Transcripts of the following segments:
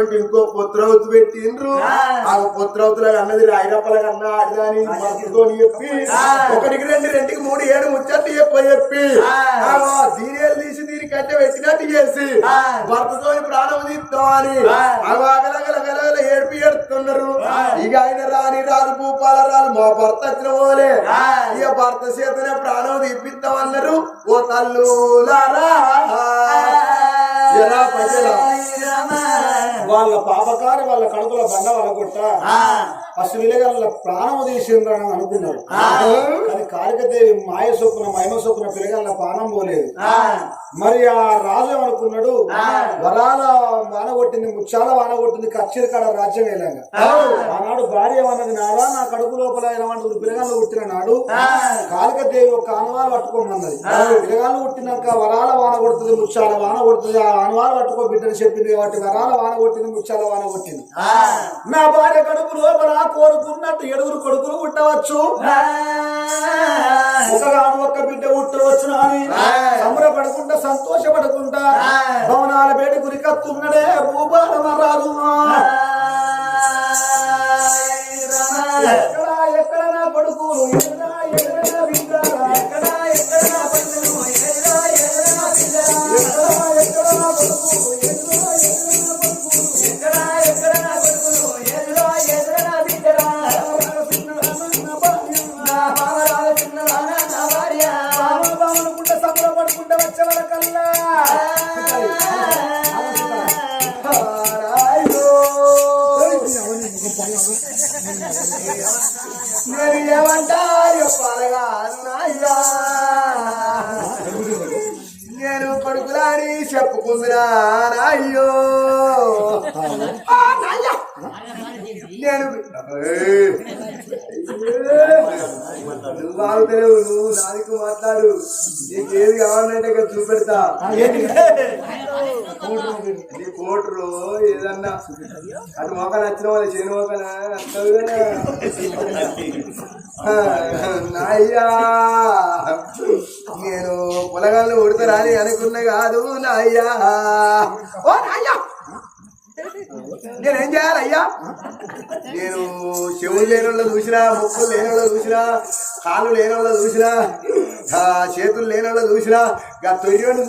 పంటి ఇంకో పుత్రవతి పెట్టిండ్రు. ఆ. పుత్రవతుల అన్నది రాయిరప్పల కన్నా ఆడిదాని మనసుతో చెప్పి ఒకటికి రెండు రెండుకి మూడు ఏడు ముచ్చట్లు చెప్ప దీనిలు తీసి దీని కట్టె పెట్టినట్టు చేసి భర్తతో ప్రాణం తీస్తామని అగలగలగలగల ఏడుపు ఏడుతున్నారు ఇక ఆయన రాని రాజు భూపాల రాజు మా భర్త వచ్చిన పోలే. ఇక భర్త చేతనే ప్రాణం తీపిస్తామన్నారు. ఓ ఎరా ప్రజల? వాళ్ళ పాపకారి వాళ్ళ కడుపులో బండ వాళ్ళకొట్ట. ఫస్ట్ విలేగల ప్రాణం తీసిండ్రని అనుకున్నారు కానీ కాళికదేవి మాయ సొప్పున మహిమ సొప్పున పిల్లగల ప్రాణం పోలేదు. మరి ఆ రాజు ఏమనుకున్నాడు? వరాల వాన కొట్టింది ముచ్చాల వాన కొట్టింది కచ్చిరి కాడ రాజ్యం వెళ్ళాక ఆనాడు భార్య ఏమన్నది నారా నా కడుపు లోపల ఏమంటుంది పిల్లగాళ్ళు పుట్టిన నాడు కాళికదేవి ఒక ఆనవాలు పట్టుకోమన్నది. పిల్లగాళ్ళు పుట్టినాక వరాల వాన కొడుతుంది ముచ్చాల వాన కొడుతుంది ఆ ఆనవాలు పట్టుకో బిడ్డని చెప్పింది కాబట్టి వరాల వాన కొట్టింది. ముచ్చాల వాన కొట్టింది. నా భార్య కడుపు లోపల కోరుకున్నట్టు ఏడుగురు కొడుకులు పుట్టవచ్చు. ఒకగాను ఒక్క బిడ్డ పుట్టవచ్చు అని సంబరపడుకుంటా సంతోషపడుకుంటా భవనాల బయట గురికత్తున్నడే భూపాలం రాదు ఎక్కడ ఎక్కడ నా కొడుకులు ఎక్కడ నేను నువ్వు బాగుతలేవు నువ్వు నాదికు మాట్లాడు. నీకేది కావాలంటే ఇక్కడ చూపెడతా. నీ కోటరు ఏదన్నా. అటు మొక్క నచ్చిన వాళ్ళు చేను మొక్కన నాయ్యా. నేను పొలగాళ్ళు ఉడతారా అని అనుకున్నా కాదు నాయ్యా. ఓ నాయ్యా. నేనేం చేయాలయ్యా నేను చెవులు లేని వాళ్ళు చూసినా ముక్కులు లేని వాళ్ళు చూసినా కాళ్ళు లేని వాళ్ళు చూసినా చేతులు లేని వాళ్ళు చూసినా గా తొర్యోని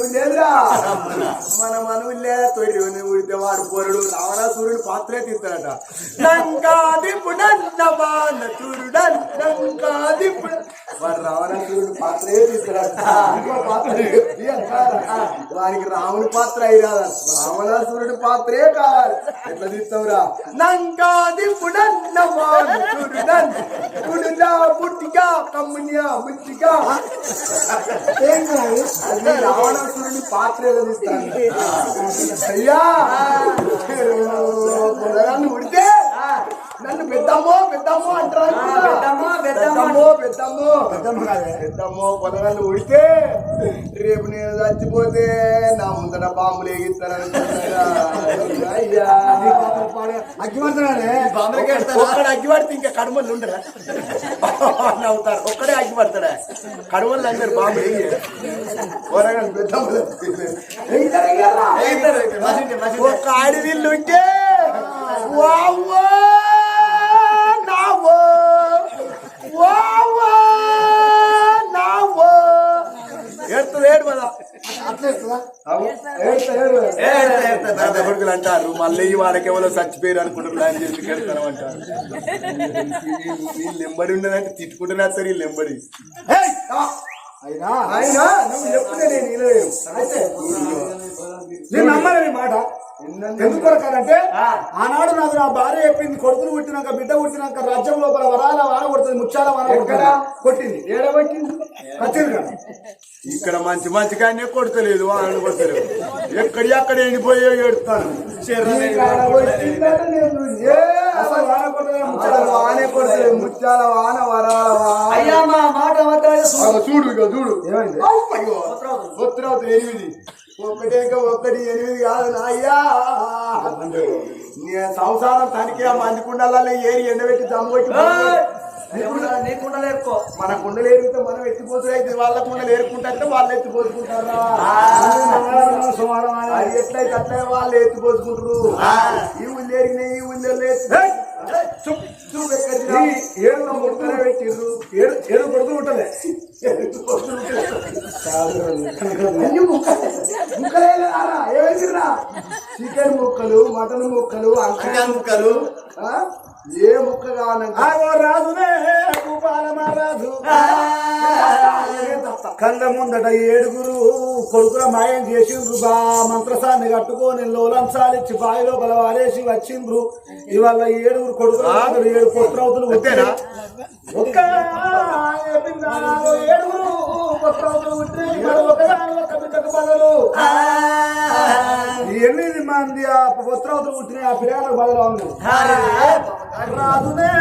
మన మనవులే తొర్యోని ఉడితే వాడు పొరుడు. రావణాసురుడు పాత్రే తీస్తాడట. లంకాది నన్నమాన వాడు రావణాసురుడు పాత్రే తీస్తాడట. వారికి పాత్ర రాముని పాత్ర అయిరాదా రావణాసురుడు పాత్రే కావాలి ఎట్లా తీస్తావురా? లంకాది నన్నమాన చురుడన్ పుట్టిగా కమ్మునియా ముట్టిగా. రావణాసురుని పాత్ర ఎలా తీస్తాను అయ్యా! ఉడితే నన్ను పెద్దమ్మో పెద్దమ్మో అంటారు పెద్దమ్మో, పెద్దమ్మో. పెద్దమ్మో పెద్దమ్మో. కాదే. ఉడితే రేపు నేను చచ్చిపోతే నా ముందర బాంబులు పాడే. అగ్గిమంటున్నాడే. ఒక్కడే అగ్గి పడితే ఇంకా కడుమలు ఉండరా? నవ్వుతారు ఒక్కడే అగ్గి పడతాడా కడుమలు అందరు బాంబులు పొలగాళ్ళు పెద్దమ్మలు ఒక్క ఆడవిల్లు ఉంటే వావ్వో నావో వావ్వో నావో ఏడుతుంది ఏడు కదా అట్లా ఇస్తుందా? పెద్ద కొడుకులు అంటారు మళ్ళీ ఈ వాడికి ఎవరో చచ్చిపోయారు అనుకుంటారు ప్లాన్ చేసి కడతాను అంటారు. వీళ్ళు ఎంబడి ఉండదంటే తిట్టుకుంటూనే వస్తారు వీళ్ళు ఎంబడి! అయినా ఆయన నువ్వు చెప్తే నేను మాట. ఎందుకు కొరకాలంటే ఆనాడు నాకు నా భార్య చెప్పింది కొడుకులు పుట్టినాక బిడ్డ పుట్టినాక రాజ్యం లోపల వరాల వాన కొడుతుంది ముచ్చాల వాన ఎక్కడ? కొట్టింది. ఏడబట్టింది ఇక్కడ మంచి మంచి కానీ కొడతలేదు వాళ్ళు కొడతలేదు ఎక్కడి అక్కడ ఎండిపోయే అసలు వాన ముచ్చాల వాన. వానే కొడతలేదు ముత్యాల వాన వరాల వాన. అయ్యా మా మాట చూడు. ఇక చూడు. ఏమైంది? ఎనిమిది. ఒకటి ఒకటి ఎనిమిది కాదు నాయ్యా. నీ సంసారం తనిఖీ మందికుండాలలో ఏరి ఎండబెట్టి దమ్ముకొట్టి నీకుండా లేకో మన కుండలు ఏరితే మనం ఎత్తిపోతుంది అయితే వాళ్ళ కుండలు ఏరుకుంటే వాళ్ళు ఎత్తిపోసుకుంటారా. అది ఎట్లయితే అట్లే వాళ్ళు ఎత్తిపోసుకుంటారు ఈ ఊళ్ళు ఎరిగినాయి ఈ ఊళ్ళో ఏడు ముక్కలు పెట్టిర్రు. ఏడు ఏడు కొడుకులు ఉంటలే. అన్ని ముక్కలు. చికెన్ ముక్కలు మటన్ ముక్కలు అంకాయ ముక్కలు? ఏ ముక్క కళ్ళ ముందట ఏడుగురు కొడుకుల మాయం చేసిండ్రు. బా మంత్రసాన్ని కట్టుకొని లోలంచాలిచ్చి బావి లోపల వారేసి వచ్చిండ్రు. ఇవాళ ఏడుగురు కొడుకులు ఏడు పుత్రవతులు అంతేనా? ఒక్క ఏడుగురు ఎనిమిది మంది ఆ పుత్రవతులు పుట్టిన ఆ పిల్లలకు బదులు ఉంది రాజునే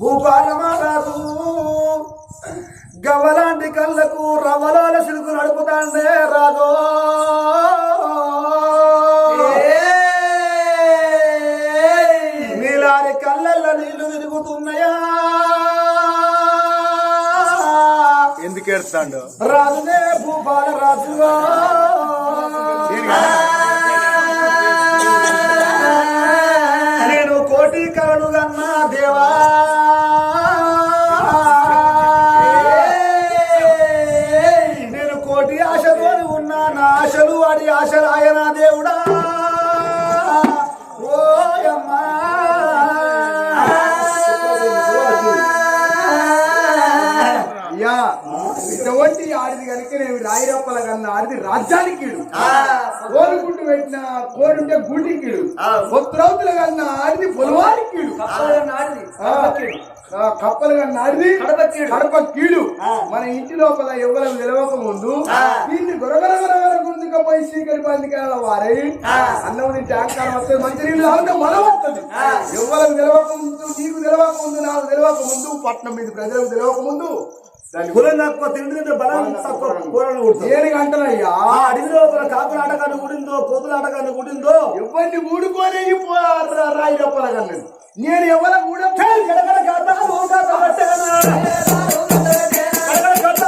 భూపాల మహారాజు గవ్వలాంటి కళ్ళకు రవ్వలాల సిలుకు నడుపుతాండే రాజు. తిరుగుతున్నాయా ఎందుకు రాజునే భూపాల రాజుగా. ఆడిది రాజ్యానికి కీడు. కోరుకుంటూ పెట్టిన కోరుంటే గుడి కీడు. ఉత్తరవతుల కన్నా ఆడిది పొలవారి కీడు. కప్పలు కన్నా ఆడిది కడప కీడు. కీడు. మన ఇంటి లోపల ఎవరు నిలవక ముందు దీన్ని గొరగర గొరగర గుంజుకపోయి చీకటి పందికాల వారై. అన్నం తింటే ఆకారం వస్తుంది మంచి నీళ్ళు తాగితే మనం వస్తుంది. ఎవరు నిలవక ముందు నీకు నిలవక ముందు నాకు నిలవక ముందు పట్నం మీద ప్రజలకు నిలవక ముందు కులం తక్కువ తిండి బలం తక్కువ కూరలు దేనికి అంటారయ్యా ఆ అడవి లోపల కాకుల ఆటగాన్ని గుడిందో కోతుల ఆటగాన్ని గుడిందో ఎవరిని ఊడుకోనే రాయి రప్పల కన్నా నేను ఎవరి గడగడ గడ్డగట్టేనా? గడగడ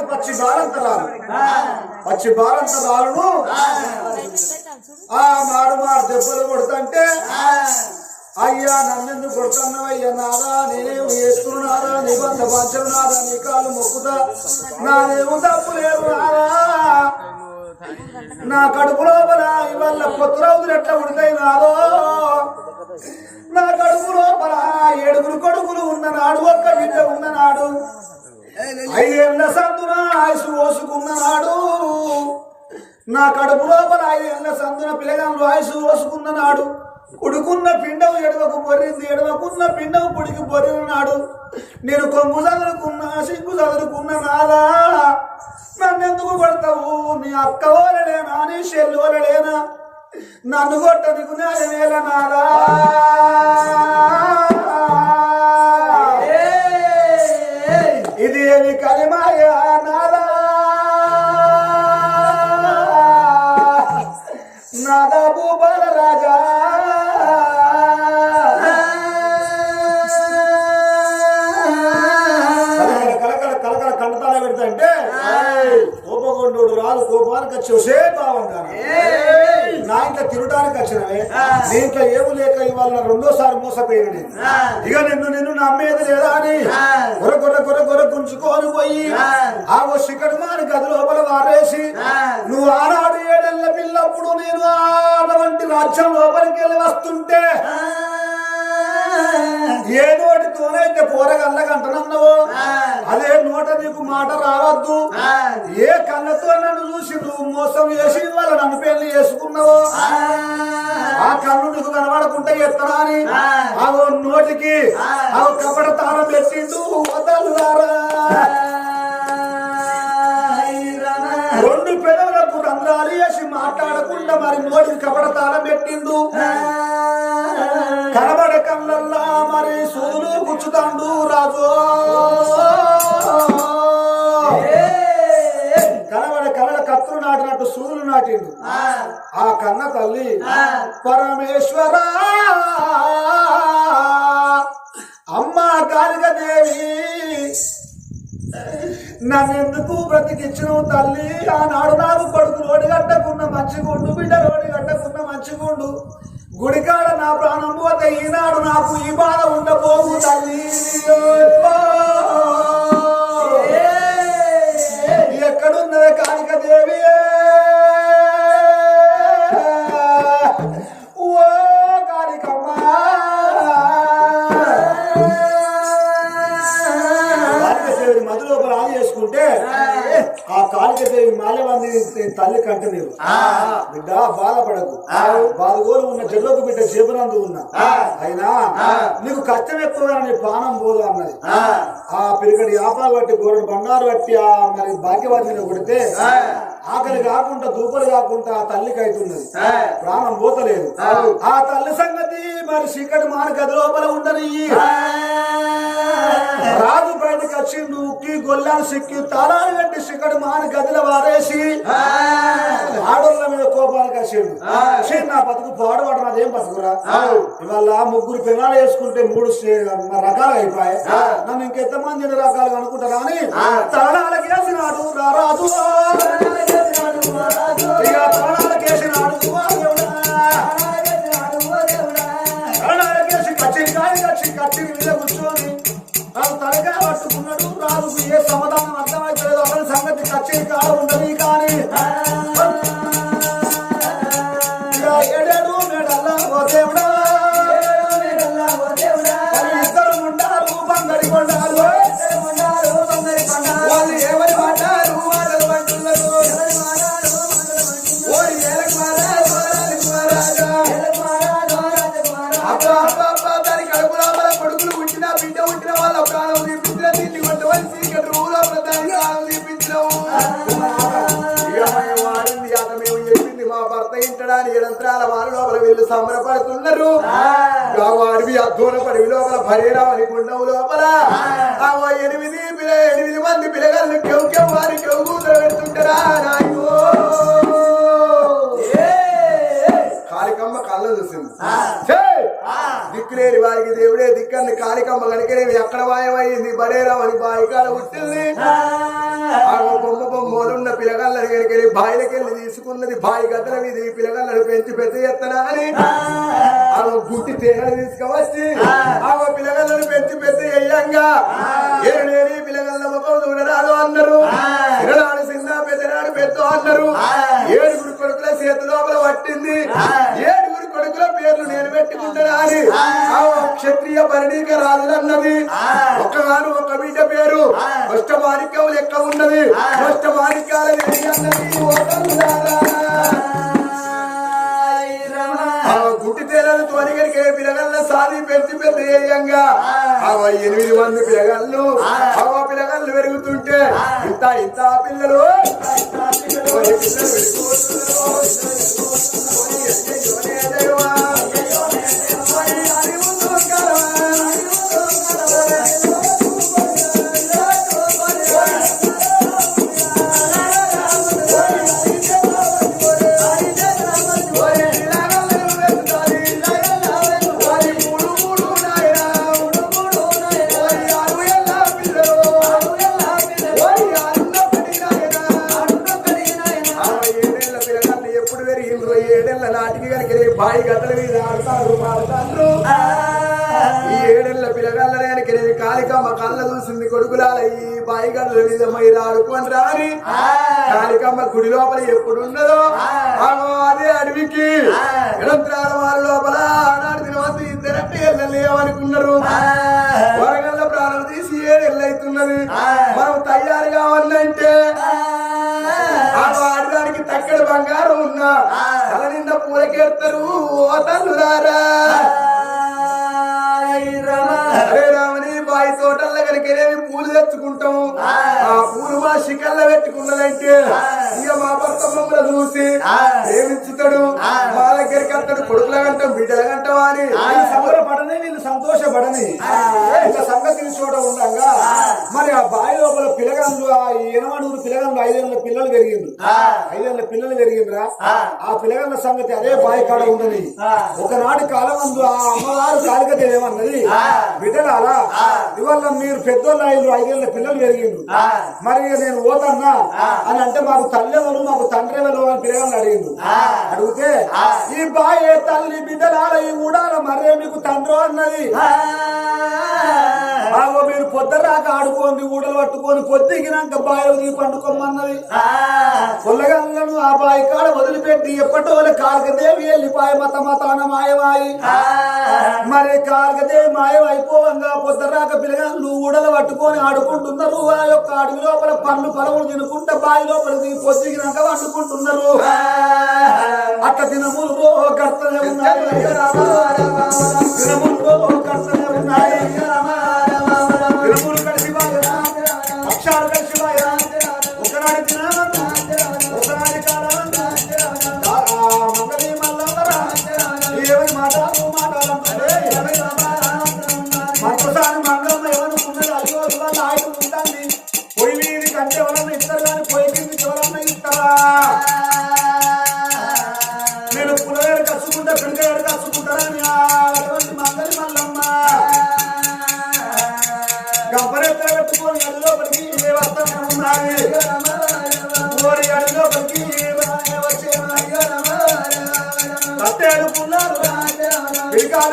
భాగ్యవతి పక్షి బాలంతరాలు. పక్షి బాలంతరాలను ఆ మారు మారు దెబ్బలు కొడుతుంటే అయ్యా నన్నెందు కొడుతున్నావయ్యా నాదా నేనేం చేస్తున్నారా నీ బంధ పంచలు నాదా నీ కాళ్ళు మొక్కుతా. నాదేమో తప్పు లేదు నా కడుపు లోపల ఇవాళ కొత్త రోజులు ఎట్లా ఉడతాయి నాదో. నా కడుపు లోపల ఏడుగురు కొడుకులు ఉన్ననాడు ఒక్క బిడ్డ ఉన్ననాడు ఐదేళ్ళ సందున ఆయుసు పోసుకున్ననాడు నా కడుపు లోపల ఐదేళ్ళ సందున పిల్లగాళ్ళు ఆయుసు పోసుకున్ననాడు ఉడుకున్న పిండం ఎడవకు బొర్రింది ఎడవకున్న పిండం పొడికి బొర్రినాడు నేను కొమ్ము చదువుకున్నా సిగ్గు చదువుకున్న నాదా. నన్నెందుకు కొడతావు? నీ అక్క ఓలలేనా? నీ చెల్లి నన్ను కొట్టనికి న్యాయమేల నాదా? నాదా భూపాల రాజా. కలకల కలకల కలకల కంటతాల పెడతాంటే కోపకొండు రాదు కోపానికి వచ్చి వసే బాగుంటాను నా ఇంట్లో తినడానికి వచ్చినవే. దీంట్లో ఏమి లేక ఇవాళ రెండోసారి మోసపోయాను ఇక నిన్ను నిన్ను నమ్మేది లేదా అని గొర్ర గొర్ర గొర్ర గొర్ర గుంజుకొని పోయి ఆ. ఓ శిఖడు మాని గది లోపల వారేసి నువ్వు ఆనాడు ఏడెళ్ళ పిల్లప్పుడు నేను ఆడవంటి రాజ్యం లోపలికి వెళ్ళి వస్తుంటే ఏ నోటితోనైతే పోరగల్లగంటనన్నావో అదే నోట నీకు మాట రావద్దు. ఏ కళ్ళతో నన్ను చూసి నువ్వు మోసం చేసి వాళ్ళ నన్ను పెళ్ళి చేసుకున్నావో? ఆ. కన్ను నీకు కనబడకుండా ఎత్తడా అని? ఆ. ఓ నోటికి ఆ. కపట తాళం పెట్టిండు వదలుదారా రెండు పెదవులకు రంధ్రాలు వేసి మాట్లాడకుండా మరి నోటికి కపట తాళం పెట్టిండు. కనబడ రాజు. కనబడ కళ్ళ కత్తులు నాటినట్టు సూదులు నాటిండు. ఆ. కన్న తల్లి పరమేశ్వర. అమ్మా కాళికదేవి నన్నెందుకు బ్రతికిచ్చినవు తల్లి? ఆనాడు నాకు కొడుకు రోడ్డు గట్టకున్న మంచిగుండు బిడ్డ రోడ్డు గట్టకున్న మంచిగుండు గుడికాడ నా ప్రాణం పోతే ఈనాడు నాకు ఈ బాధ ఉండబోగు తల్లి. బిడ్డ బాధపడకు. బాధగోలు ఉన్న జగకు బిడ్డ జీవనందు ఉన్నా. అయినా నీకు కష్టం ఎక్కువ నీ ప్రాణం పోదు అన్నది ఆ. పిరిగడి ఆపాలు బట్టి గోరడు బండారు బట్టి ఆ మరి భాగ్యవతిని కొడితే ఆకలి కాకుండా దూపలు కాకుండా ఆ తల్లికి అవుతున్నది ప్రాణం పోతలేదు. ఆ. తల్లి సంగతి మరి చీకటి మాన గది లోపల ఉండని రాజు వచ్చిండు ఉక్కి గొల్లాలు సిక్కి తాళాలు కట్టి చిక్కడు మాన గదిలో వారేసి ఆడోళ్ళ మీద కోపానికి వచ్చిండు ఛీ, నా బతుకు పాడువాడు నాదేం బతుకురా? ఇవాళ ముగ్గురు పిల్లలు వేసుకుంటే మూడు రకాలు అయిపోయాయి. నన్ను ఇంకెంతమంది ఎన్ని రకాలుగా అనుకుంటారా అని తాళాలకు వేసినాడు రారాజు. తలగా పట్టుకున్నాడు. రాజుకు ఏ సమాధానం అర్థమైతలేదు అతని సంగతి కచ్చేది కాడ ఉండదు కానీ సంబరపడుతున్నారు ఇక వాడివి అద్దోన పడివి లోపల. భరేరావని గుండవు లోపల ఎనిమిది పిల్ల ఎనిమిది మంది పిల్లగాళ్ళు కెవు కెవు వారి కెవు కూతురు పెడుతుంటారా నాయనో? కాళికమ్మ కళ్ళ చూసింది! దిక్కులేని వారికి దేవుడే దిక్కని కాళికమ్మ కనుకనేవి ఎక్కడ మాయమైంది బడేరావని బాయికాడ పుట్టింది. బొమ్మ బొమ్మలున్న కనుకని బాయిలకి వెళ్ళి తీసుకున్నది బాయి గద్దల మీద ఈ పిల్లగాళ్ళను పెంచి పెద్ద ఎత్తనా అని? ఆమె గుట్టి తేగలు తీసుకువచ్చి ఆమె పిల్లగాళ్ళను పెంచి పెద్ద అయ్యంగా ఏడేరి పిల్లగాళ్ళ ముఖం చూడరాదు అన్నారు. ఇరనాడు చిన్న పెద్దనాడు పెద్ద అన్నారు. ఏడుగురు కొడుకుల చేతి లోపల పట్టింది. ఏడుగురు కొడుకుల పేర్లు నేను పెట్టుకుంటానా అని ఆమె క్షత్రియ పరిణీక రాజులు అన్నది ఒక్కగాను ఒక బిడ్డ పేరు. కష్ట మాణిక్యం లెక్క ఉన్నది. దేవి అన్నది. సాది పెంచి పెద్ద ఏయంగా అవ ఎనిమిది మంది పిల్లగళ్ళు అవ పిల్లగళ్ళు పెరుగుతుంటే ఇంత ఇంత పిల్లలు. ఇంత ఇంత పిల్లలు, గుడి లోపల ఎప్పుడు ఆగో అదే అడవికి. ఎడంత్రాల వారి లోపల ఆనాడు దినవంతు ఇద్దరంటే వెళ్ళలేమనుకున్నారు వరగల్ల ప్రాణం తీసి ఏడేళ్ళు అవుతున్నది మనం తయారు కావాలంటే ఆడదానికి తక్కడి బంగారం ఉన్నా. తల నిండా పూలకెడతారు ఓ తల్లురారా కనుకనేవి పూలు తెచ్చుకుంటాము ఆ. పూలు మా శిఖల్లో పెట్టుకున్నదంటే ఇక మా భర్త మమ్మల్ని చూసి ప్రేమించుతాడు. మా దగ్గరికి గంటాం బిడ్డల గంటాం అని సంబరపడని వీళ్ళు సంతోషపడని. సంగతి చోట ఉండగా. మరి ఆ బావి లోపల పిల్లగాళ్ళు ఆ ఎనమడుగురు పిల్లగాళ్ళు ఐదేళ్ళ పిల్లలు పెరిగిండ్రు. ఐదేళ్ళ పిల్లలు పెరిగిండ్రా? ఆ. పిల్లగాళ్ళ సంగతి అదే బావి కాడ ఉండని ఒకనాటి కాలం అందు ఆ అమ్మవారు కాలికదేవి ఏమన్నది బిడ్డలారా ఇవాళ మీరు పెద్దోళ్ళు ఐదు ఐదేళ్ళ పిల్లలు పెరిగిండ్రు. మరి నేను పోతన్నా? అని అంటే మాకు తల్లి ఎవరు మాకు తండ్రి ఎవరు అని పిల్లగాళ్ళు అడిగిండు అడిగితే ఈ బాయే తల్లి బిడ్డలాల ఈ ఊడాల మరే మీకు తండ్రి అన్నది. బాగో మీరు పొద్దురాక ఆడుకోండి ఊడలు పట్టుకొని పొద్దుకినాక బాయిలు దిగి పండుకోమన్నది. పొల్లగల్లను ఆ బాయి కాడ వదిలిపెట్టి ఎప్పటో కాలకదేవి వెళ్ళిపాయ మత మతాన మాయమాయి. మరి కాలకదేవి మాయమైపోవంగా పొద్దురాక పిల్లగాళ్ళు ఊడలు పట్టుకొని ఆడుకుంటున్నారు ఆ యొక్క అడవి లోపల పండ్లు పొలములు తినుకుంటే బావి లోపల పొద్దుగినాక వండుకుంటున్నారు అట్ట దినములు రో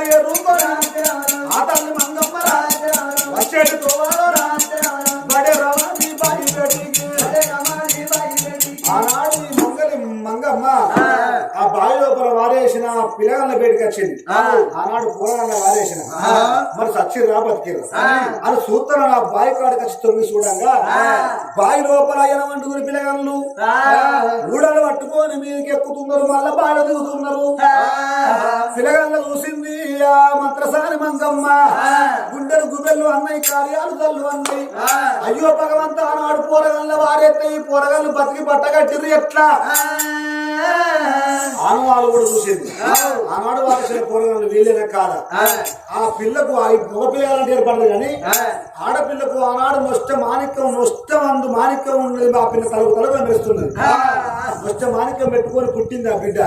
ఏ రూపరా ఆ తల్లి మంగమ్మ పిల్లగాళ్ళ బయటకు వచ్చింది. ఆనాడు పూలగాళ్ళ వారేసిన మరి సచ్చిర్రా బతికిర్రు. అని సూత్రం ఆ బావి కాడికి వచ్చి తొమ్మిది చూడంగా బావి లోపల ఎనమంటుకుని పిల్లగాళ్ళు. ఊడలు పట్టుకొని మీదకి ఎక్కుతున్నారు మళ్ళా బాగా దిగుతున్నారు. పిల్లగాళ్ళ చూసింది ఆ మంత్రసాని మంగమ్మ. గుండెలు గుబెళ్ళు అన్నయ్య కార్యాలు తల్లు అన్నయ్య. అయ్యో భగవంత ఆనాడు పోరగల్ల వారెత్తే ఈ పోరగల్లు బతికి పట్టగట్టిర్రు ఎట్లా? ఆనవాళ్ళు కూడా చూసింది. ఆనాడు వారసిన పోరగల్లు వీళ్ళేనా కాదా. ఆ పిల్లకు ఆ మగ పిల్లలంటే ఏర్పడదు కానీ ఆడపిల్లకు ఆనాడు నొష్ట మాణిక్యం నొష్ట అందు మాణిక్యం ఉన్నది ఆ పిల్ల తలకు తలకు మెరుస్తున్నది నొష్ట మాణిక్యం పెట్టుకొని పుట్టింది ఆ బిడ్డ.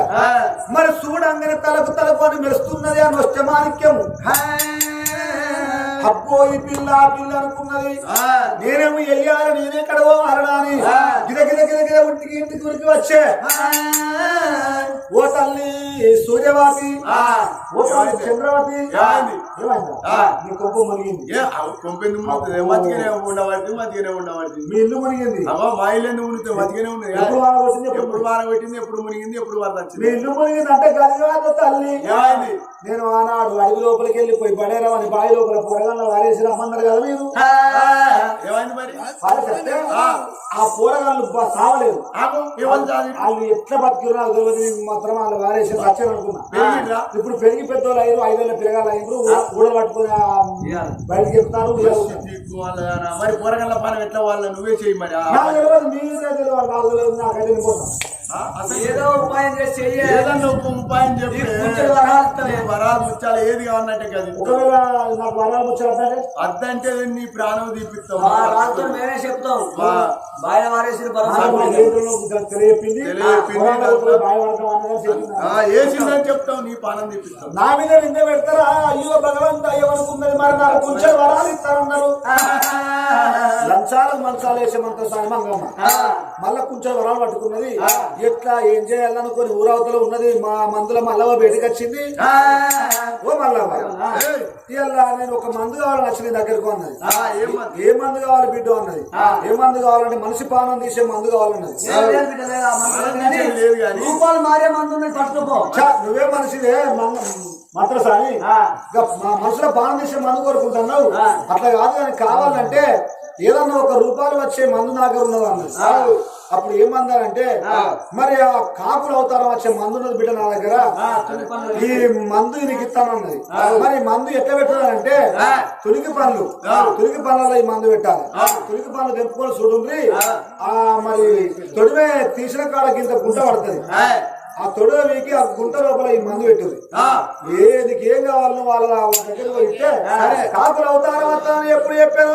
మరి చూడంగానే తలకు తలకు అని మెరుస్తున్నది ఆ నొష్ట మాణిక్యం. అబ్బో ఈ పిల్ల పిల్ల అనుకున్నది. నేనేమో వెయ్యాలి నేనే కడవో అరడాని. గిద గిద గిద గిద ఉంటే ఇంటికి ఇంటికి ఉరికి వచ్చే. ఓ తల్లి సూర్యవాతి ఓ తల్లి చంద్రవతి నీ కొంప మునిగింది. కొంపెంది మునుగుతుంది మతికినే ఉండబడి మీ ఇల్లు మునిగింది. అవ్వ మా ఇల్లు ఎందుకు మునిగితే మతికినే ఉంది. ఎప్పుడు వాన కొట్టింది ఎప్పుడు వాన పెట్టింది ఎప్పుడు మునిగింది ఎప్పుడు మీ వచ్చింది. ఇల్లు మునిగింది అంటే గదిగాదు తల్లి. నేను ఆనాడు అడుగు లోపలికి వెళ్ళిపోయి బడేరామని బావి లోపల వారేసి రమ్మన్నారు కదా మీరు? ఏమైంది మరి? వాళ్ళు చెప్తే ఆ. పోరగాళ్ళు బ- సావలేదు వాళ్ళు ఎట్లా బతికిరో మాత్రం వాళ్ళు వారేసి వచ్చారు అనుకున్నా. ఇప్పుడు పెరిగి పెద్దోళ్ళు అయ్యారు ఐదేళ్ళ పిల్లగాళ్ళు అయ్యారు ఊడలు పట్టుకుని బయటకి చెప్తారు వాళ్ళ మరి కూరగాయల పానం ఎట్లా? వాళ్ళ నువ్వే చెయ్యి మరి. మీరే నాకైతే వెళ్ళిపోతాం ఆ, అసలు ఏదో ఉపాయం చేసి ఏదన్నా ఒక ఉపాయం చెప్పి వరాలు ముచ్చాలు ఏది కావాలంటే అది ఒకవేళ నాకు వరాలు ముచ్చారంటే అద్దంటే నీ ప్రాణం తీపిస్తావు మా రాజుతో మేమే చెప్తాం. మా. బాయిల వారేసిన తెలియపింది. వేసిందని చెప్తావు? నీ ప్రాణం తీపిస్తావు నా మీద నింద పెడతారా? అయ్యో భగవంత్ అయ్యమనుకున్నది మరి నాకు కొంచెం వరాలు ఇస్తారన్నారు లంచాలకు మంచాలు వేసేమంత సాయమంగమ్మ మళ్ళా కొంచెం వరాలు పట్టుకున్నది. ఎట్లా ఏం చేయాలనుకుని ఊరవతల ఉన్నది? మా మందుల మల్లవ బయటకు వచ్చింది. ఓ మల్లవ ఇలా నేను ఒక మందు కావాలని వచ్చి నీ దగ్గరకు అన్నది. ఏం మంది? కావాలి బిడ్డ అన్నది. ఏ మందు కావాలంటే మనిషి పానం తీసే మందు కావాలన్నది. మారే మంది నువ్వే మనిషివే మంత్రసాని. మా మనసులో బాణం తీసే మందు కోరుకుంటున్నావు. అట్లా కాదు కానీ కావాలంటే ఏదన్నా ఒక రూపాయలు వచ్చే మందు దగ్గర ఉన్నది అన్నది అప్పుడు ఏం మందారంటే మరి ఆ కాకులు అవతారం వచ్చే మందు ఉన్నది బిడ్డ నా దగ్గర ఈ మందు నీకు ఇస్తానన్నది. మరి మందు ఎట్లా పెట్టాలంటే తులికి పండ్లు. తులికి పండ్లలో ఈ మందు పెట్టాలి. తులికి పండ్లు తెంపుకొని చూడండి. ఆ. మరి తొడిమే తీసిన కాడకి ఇంత గుంట పడుతుంది. ఆ తొడవ వీకి ఆ గుంట లోపల ఈ మందు పెట్టింది. ఏది ఏం కావాలనో వాళ్ళ దగ్గర పోయితే కాకులు అవుతారా అవుతారని ఎప్పుడు చెప్పాను